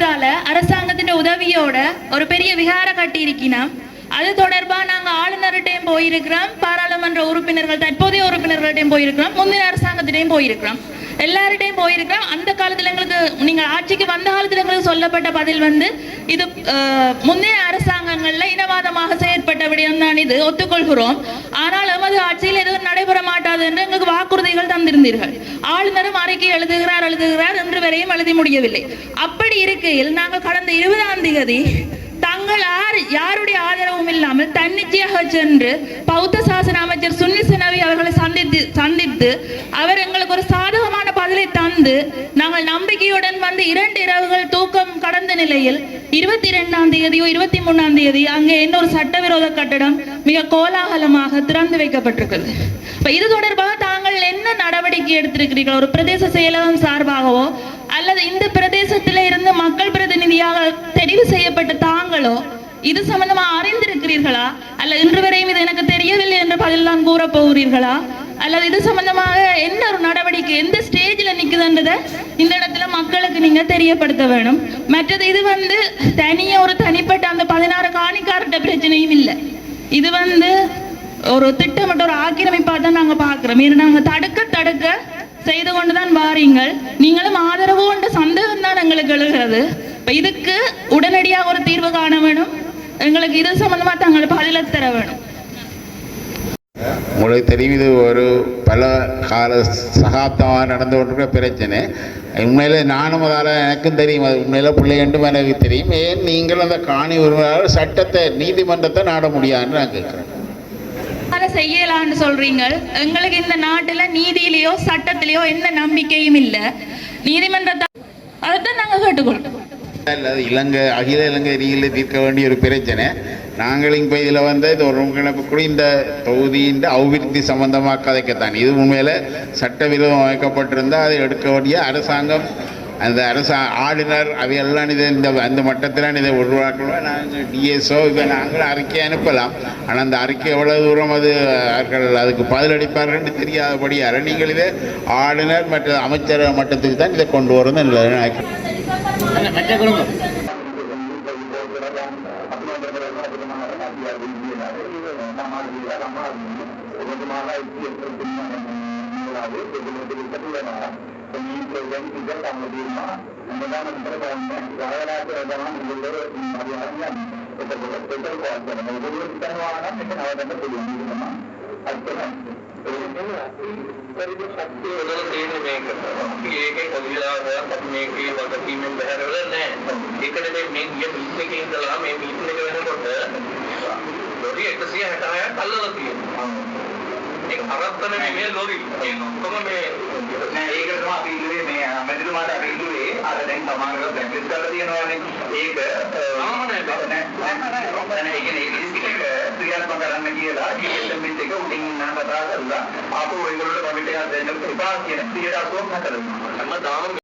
அரசாங்கத்தால அரசாங்கத்தின் உதவியோட ஒரு பெரிய விகார கட்டி இருக்கினோம் அது தொடர்பாக நாங்கள் ஆளுநர்கிட்டையும் போயிருக்கிறோம் பாராளுமன்ற உறுப்பினர்கள் தற்போதைய உறுப்பினர்கள்ட்டையும் போயிருக்கிறோம் முந்தின அரசாங்கத்திட்டையும் போயிருக்கிறோம். எல்லார்கிட்டையும் போயிருக்கிறோம். அந்த காலத்தில் எங்களுக்கு நீங்கள் ஆட்சிக்கு வந்த காலத்தில் எங்களுக்கு சொல்லப்பட்ட பதில் வந்து இது முந்தைய அரசாங்கங்களில் இனவாதமாக செயற்பட்ட விடயம் தான் இது ஒத்துக்கொள்கிறோம். ஆனால் எமது ஆட்சியில் எதுவும் நடைபெற மாட்டாது என்று எங்களுக்கு வாக்குறுதிகள் தந்திருந்தீர்கள். ஆளுநரும் அறிக்கை எழுதுகிறார் எழுதுகிறார் என்று வரையும் எழுதி முடியவில்லை. அப்படி இருக்கையில் நாங்கள் கடந்த இருபதாம் தேதி தங்கள் யார் யாருடைய ஆதரவும் இல்லாமல் தன்னிச்சையாக சென்று பௌத்த சாசன அமைச்சர் சுன்னி சினவி அவர்களை சந்தித்து சந்தித்து அவர் எங்களுக்கு ஒரு சாதகம் வந்து நாங்கள் நம்பிக்கையுடன் வந்து இரண்டு இரவுகள் தூக்கம் கடந்த நிலையில் இருபத்தி இரண்டாம் தேதியோ இருபத்தி மூணாம் தேதி அங்கே இன்னொரு சட்டவிரோத கட்டடம் மிக கோலாகலமாக திறந்து வைக்கப்பட்டிருக்கிறது. இப்ப இது தொடர்பாக தாங்கள் என்ன நடவடிக்கை எடுத்திருக்கிறீர்கள்? ஒரு பிரதேச செயலகம் சார்பாகவோ அல்லது இந்த பிரதேசத்தில இருந்து மக்கள் பிரதிநிதியாக தெரிவு செய்யப்பட்ட தாங்களோ இது சம்பந்தமா அறிந்திருக்கிறீர்களா? அல்ல இன்று வரையும் இது எனக்கு தெரியவில்லை என்று தான் கூற போகிறீர்களா? அல்லது இது சம்பந்தமாக என்ன ஒரு நடவடிக்கை எந்த ஸ்டேஜில் நிக்குதுன்றதை இந்த இடத்துல மக்களுக்கு நீங்க தெரியப்படுத்த வேணும். மற்றது இது வந்து தனியா ஒரு தனிப்பட்ட அந்த பதினாறு காணிக்கார்ட்ட பிரச்சனையும் இல்லை. இது வந்து ஒரு திட்டமிட்ட ஒரு ஆக்கிரமிப்பா தான் நாங்க பாக்குறோம். இது நாங்க தடுக்க தடுக்க செய்து கொண்டுதான் வாரீங்கள். நீங்களும் ஆதரவு கொண்ட சந்தேகம் தான் எங்களுக்கு எழுகிறது. இதுக்கு உடனடியாக ஒரு தீர்வு காண வேணும். எங்களுக்கு இது சம்பந்தமா தங்களை பதில தர வேணும். உங்களுக்கு தெரியும் இது ஒரு பல கால சகாப்தமாக நடந்து கொண்டிருக்கிற பிரச்சனை. உண்மையில் நானும் அதால் எனக்கும் தெரியும் அது உண்மையில் பிள்ளைகண்டும் எனக்கு தெரியும். ஏன் நீங்கள் அந்த காணி உரிமையாளர் சட்டத்தை நீதிமன்றத்தை நாட முடியாதுன்னு நான் கேட்குறேன். அதை செய்யலாம்னு சொல்றீங்க எங்களுக்கு இந்த நாட்டுல நீதியிலேயோ சட்டத்திலேயோ எந்த நம்பிக்கையும் இல்ல. நீதிமன்றத்தை அதைத்தான் நாங்க கேட்டுக்கொள்றோம். அல்லது இலங்கை அகில இலங்கை ரீதியில் தீர்க்க வேண்டிய ஒரு பிரச்சனை. நாங்கள் இப்போ இதில் வந்து இது ஒரு கூட இந்த தொகுதியின் அபிவிருத்தி சம்பந்தமாக கதைக்கத்தான் இது உண்மையில் சட்டவிரோதம் அமைக்கப்பட்டிருந்தால் அதை எடுக்க வேண்டிய அரசாங்கம் அந்த அரசா ஆளுநர் அவையெல்லாம் இதை இந்த அந்த மட்டத்தில் இதை உருவாக்கலாம் நாங்கள் டிஎஸ்ஓ இப்போ நாங்கள் அறிக்கை அனுப்பலாம். ஆனால் அந்த அறிக்கை எவ்வளோ தூரம் அது அவர்கள் அதுக்கு பதிலளிப்பார்கள் தெரியாதபடி நீங்கள் இதை ஆளுநர் மற்ற அமைச்சர் மட்டத்துக்கு தான் இதை கொண்டு வரணும். நல்லது මේකේ වගකීමෙන් බැහැරවල නැහැ. ඒකට මේ ගිය මිස් එකේ ඉඳලා මේ මිස් 160ක් අල්ලලා තියෙනවා. ඒක අරත්තන මේ ලොරි. ඒ ඔක්කොම මේ නෑ ඒක තමයි අපි ඉල්ලුවේ මේ මැදිරු මාත අපි ඉල්ලුවේ අර දැන් සමානව බැලන්ස් කරලා තියෙනවානේ. ඒක ක්‍රියාත්මක කරන්න කියලා ඩිපාර්ට්මන්ට් එක උඩින් ඉන්න කතා කරලා ආපහු ඒගොල්ලෝ කමිටු එකක් දෙන්න එපා කියන 180ක් හතරනවා. හැමදාම